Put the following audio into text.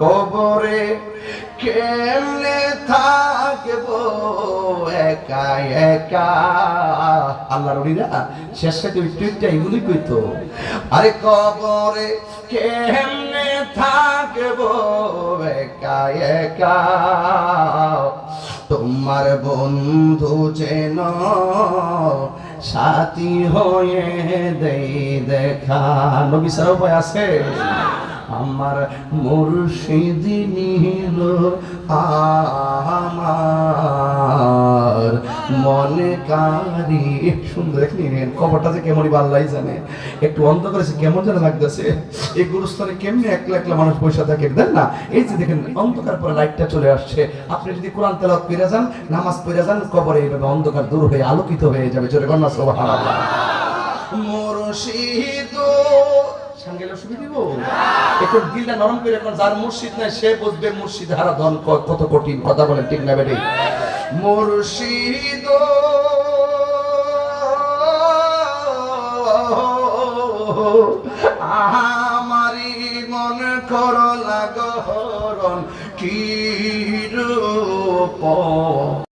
কবরে কেমনে থাকব? একা একা। আল্লাহর ওলিরা শেষে তো একটু একটু এগুলি কইতো, আরে কবরে কেমনে থাকব? একা একা। তোমার বন্ধু যেন সাথী হয়ে দেই দেখা। নবী উপায় আছে? আমার মুর্শিদি নিল আমার। মনে কারি, সুন্দর দেখনি কবরটা যে কেমনই ভাল্লাই জানে। একটু অন্ধ করেছে কেমন যেন লাগতেছে। এই গুরুস্থানে কেমনি একলা একলা মানুষ বসে থাকে দেন না? এই যে দেখেন, অন্ধকার পরে লাইটটা চলে আসছে। আপনি যদি কোরআন তেলাওয়াত পেরে যান, নামাজ পড়ে যান, কবরে এইভাবে অন্ধকার দূর হয়ে আলোকিত হয়ে যাবে। জোরে কন্যা সুবহানাল্লাহ। মুর্শিদ নরম করে যার মুর্শিদ নাই, সে বুঝবে মুর্শিদ হারা কত কঠিন। কথা বলেন ঠিক না বেটি? আমারি মন কর লাগরণ কি রূপ?